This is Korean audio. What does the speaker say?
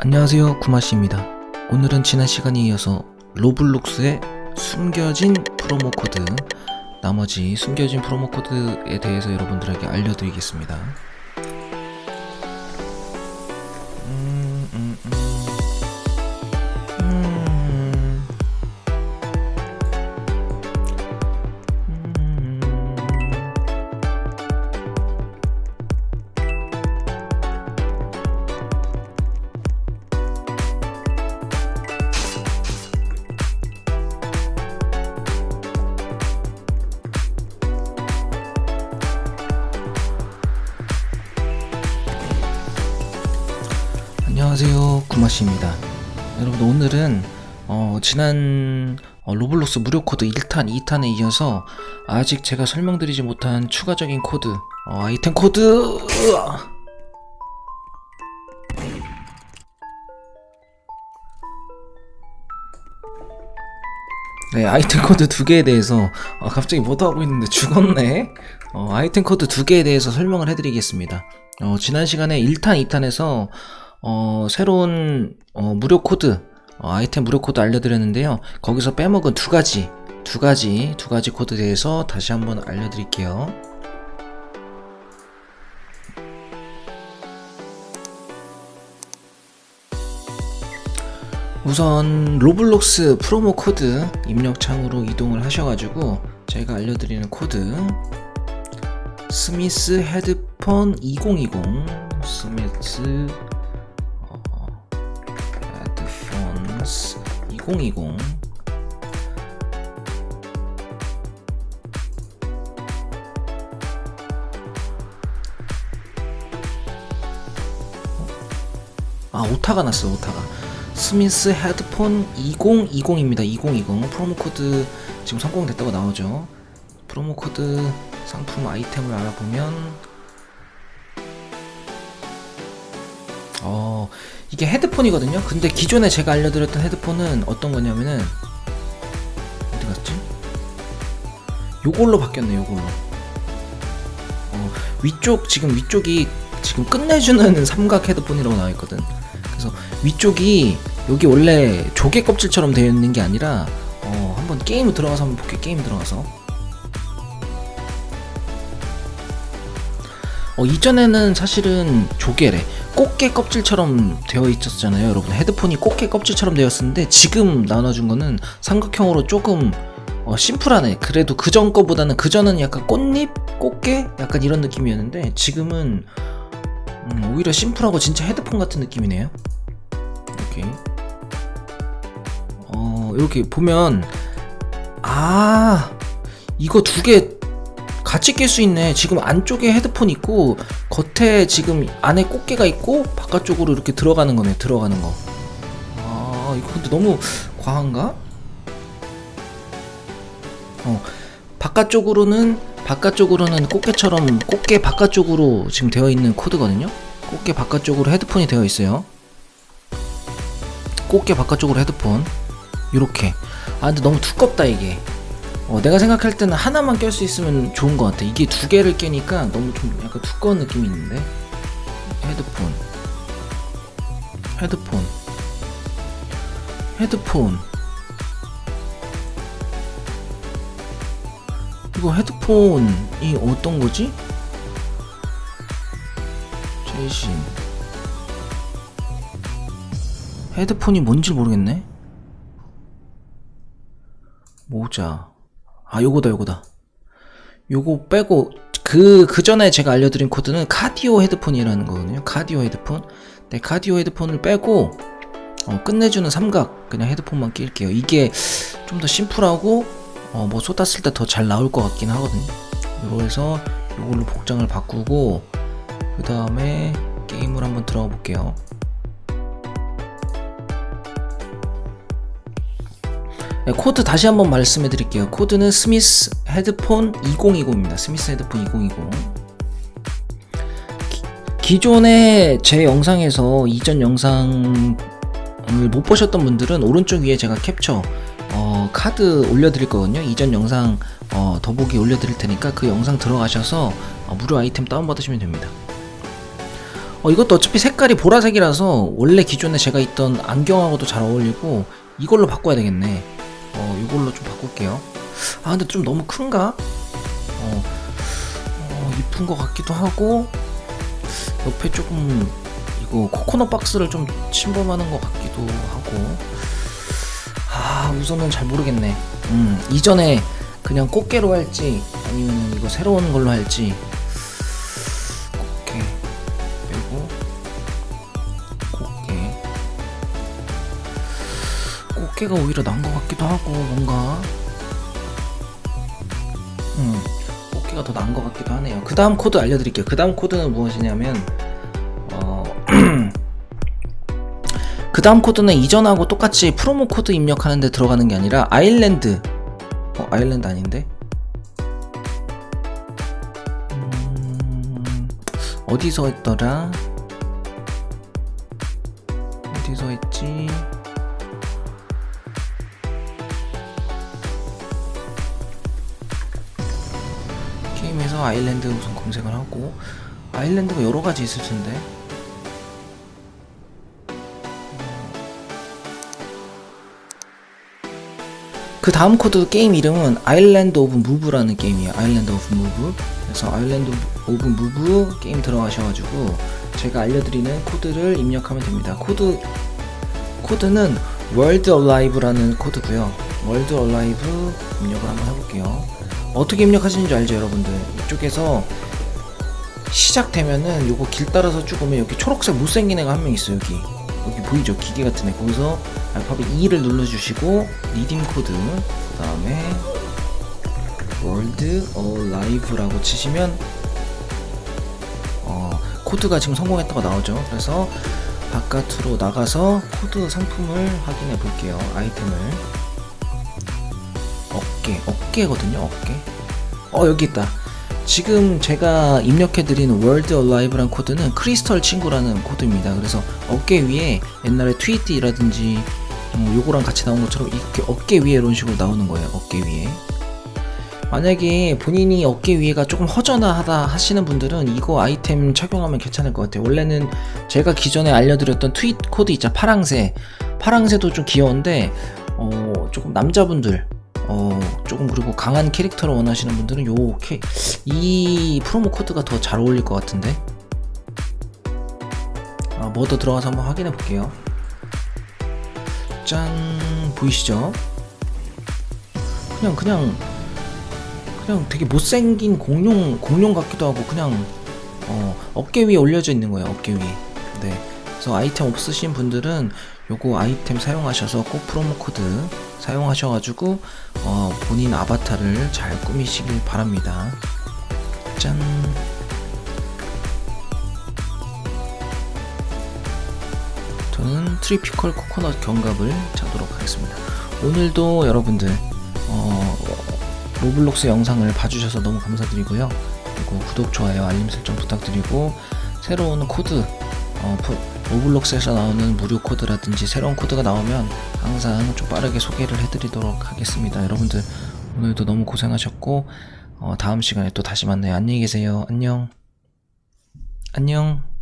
안녕하세요 구마씨입니다. 오늘은 지난 시간에 이어서 로블록스의 숨겨진 프로모 코드 나머지 숨겨진 프로모 코드에 대해서 여러분들에게 알려드리겠습니다 구마씨입니다. 여러분 오늘은 어, 지난 어, 로블록스 무료 코드 1탄 2탄에 이어서 아직 제가 설명드리지 못한 추가적인 코드 어, 아이템 코드! 네 아이템 코드 두 개에 대해서 어, 갑자기 뭐도 하고 있는데 죽었네? 어, 아이템 코드 두 개에 대해서 설명을 해드리겠습니다. 어, 지난 시간에 1탄 2탄에서 어, 새로운 어, 무료 코드 어, 아이템 무료 코드 알려드렸는데요. 거기서 빼먹은 두 가지 두 가지 두 가지 코드에 대해서 다시 한번 알려드릴게요. 우선 로블록스 프로모 코드 입력창으로 이동을 하셔가지고 제가 알려드리는 코드 스미스 헤드폰 2020 스미스 헤드폰스 2020 아 오타가 났어 오타가. 스미스 헤드폰 2020입니다 2020 프로모 코드 지금 성공됐다고 나오죠. 프로모 코드 상품 아이템을 알아보면 어 이게 헤드폰이거든요. 근데 기존에 제가 알려드렸던 헤드폰은 어떤 거냐면은 어디 갔지? 요걸로 바뀌었네 요걸로. 어, 위쪽 지금 위쪽이 지금 끝내주는 삼각 헤드폰이라고 나와있거든. 그래서 위쪽이 여기 원래 조개 껍질처럼 되어 있는 게 아니라 어, 한번 게임 들어가서 한번 볼게요 게임 들어가서 어, 이전에는 사실은 조개래. 꽃게 껍질처럼 되어 있었잖아요 여러분. 헤드폰이 꽃게 껍질처럼 되었었는데 지금 나눠준 거는 삼각형으로 조금 어, 심플하네. 그래도 그전 거보다는 그전은 약간 꽃잎 꽃게? 약간 이런 느낌이었는데 지금은 음, 오히려 심플하고 진짜 헤드폰 같은 느낌이네요. 이렇게. 어 이렇게 보면 아 이거 두개 같이 낄 수 있네. 지금 안쪽에 헤드폰 있고 겉에 지금 안에 꽃게가 있고 바깥쪽으로 이렇게 들어가는 거네 들어가는 거 아 이거 근데 너무 과한가? 어 바깥쪽으로는 바깥쪽으로는 꽃게처럼 꽃게 바깥쪽으로 지금 되어 있는 코드거든요. 꽃게 바깥쪽으로 헤드폰이 되어 있어요. 꽃게 바깥쪽으로 헤드폰. 이렇게. 아 근데 너무 두껍다 이게 어, 내가 생각할 때는 하나만 낄수 있으면 좋은 것 같아 이게 두 개를 끼니까 너무 좀 약간 두꺼운 느낌이 있는데 헤드폰 헤드폰 헤드폰 이거 헤드폰이 어떤 거지? 최신 헤드폰이 뭔지 모르겠네. 모자. 아, 요거다, 요거다. 요거 빼고, 그, 그 전에 제가 알려드린 코드는 카디오 헤드폰이라는 거거든요. 카디오 헤드폰. 네, 카디오 헤드폰을 빼고, 어, 끝내주는 삼각, 그냥 헤드폰만 낄게요. 이게 좀 더 심플하고, 어, 뭐 쏟았을 때 더 잘 나올 것 같긴 하거든요. 요래서 요걸로 복장을 바꾸고, 그 다음에 게임을 한번 들어가 볼게요. 네, 코드 다시 한번 말씀해 드릴게요. 코드는 스미스 헤드폰 2020입니다. 스미스 헤드폰 2020. 기, 기존에 제 영상에서 이전 영상을 못 보셨던 분들은 오른쪽 위에 제가 캡처 어, 카드 올려드릴 거거든요. 이전 영상 어, 더보기 올려드릴 테니까 그 영상 들어가셔서 어, 무료 아이템 다운받으시면 됩니다. 어, 이것도 어차피 색깔이 보라색이라서 원래 기존에 제가 있던 안경하고도 잘 어울리고 이걸로 바꿔야 되겠네. 어, 이걸로 좀 바꿀게요. 아, 근데 좀 너무 큰가? 어, 어, 이쁜 것 같기도 하고 옆에 조금 이거 코코넛 박스를 좀 침범하는 것 같기도 하고 아 우선은 잘 모르겠네 음 이전에 그냥 꽃게로 할지 아니면 이거 새로운 걸로 할지 꽃게가 오히려 난것 같기도 하고 뭔가 음 꽃게가 더 나은 것 같기도 하네요. 그 다음 코드 알려드릴게요. 그 다음 코드는 무엇이냐면, 어, 그 다음 코드는 이전하고 똑같이 프로모 코드 입력하는데 들어가는 게 아니라 아일랜드, 어, 아일랜드 아닌데? 음, 어디서 했더라? 어디서 했지? 게임에서 아일랜드 우선 검색을 하고 아일랜드가 여러 가지 있을 텐데 그 다음 코드 게임 이름은 아일랜드 오브 무브라는 게임이에요. 아일랜드 오브 무브. 그래서 아일랜드 오브 무브 게임 들어가셔가지고 제가 알려드리는 코드를 입력하면 됩니다. 코드 코드는 월드 얼라이브라는 코드고요. 월드 얼라이브 입력을 한번 해볼게요. 어떻게 입력하시는지 알죠, 여러분들? 이쪽에서 시작되면은 요거 길 따라서 쭉 오면 여기 초록색 못생긴 애가 한 명 있어요, 여기. 여기 보이죠? 기계 같은 애. 거기서 알파벳 E를 눌러주시고 리딩 코드 그 다음에 월드 얼라이브라고 치시면 어, 코드가 지금 성공했다고 나오죠. 그래서 바깥으로 나가서 코드 상품을 확인해 볼게요. 아이템을 어깨, 어깨거든요. 어깨. 어 여기 있다. 지금 제가 입력해드리는 월드 얼라이브란 코드는 크리스털 친구라는 코드입니다. 그래서 어깨 위에 옛날에 트위티라든지 음, 요거랑 같이 나온 것처럼 이렇게 어깨 위에 이런 식으로 나오는 거예요. 어깨 위에. 만약에 본인이 어깨 위에가 조금 허전하다 하시는 분들은 이거 아이템 착용하면 괜찮을 것 같아요. 원래는 제가 기존에 알려드렸던 트윗 코드 있죠. 파랑새. 파랑새도 좀 귀여운데, 어, 조금 남자분들, 어, 조금 그리고 강한 캐릭터를 원하시는 분들은 요, 캐, 이 프로모 코드가 더 잘 어울릴 것 같은데? 아, 뭐더 들어가서 한번 확인해 볼게요. 짠, 보이시죠? 그냥, 그냥, 그냥 되게 못생긴 공룡 공룡 같기도 하고 그냥 어, 어깨 위에 올려져 있는 거예요 어깨 위에 네 그래서 아이템 없으신 분들은 요거 아이템 사용하셔서 꼭 프로모 코드 사용하셔가지고 어, 본인 아바타를 잘 꾸미시길 바랍니다. 짠. 저는 트리피컬 코코넛 견갑을 자도록 하겠습니다. 오늘도 여러분들 어, 로블록스 영상을 봐주셔서 너무 감사드리고요. 그리고 구독, 좋아요, 알림 설정 부탁드리고 새로운 코드, 어, 프- 로블록스에서 나오는 무료 코드라든지 새로운 코드가 나오면 항상 좀 빠르게 소개를 해드리도록 하겠습니다. 여러분들 오늘도 너무 고생하셨고 어, 다음 시간에 또 다시 만나요. 안녕히 계세요. 안녕. 안녕.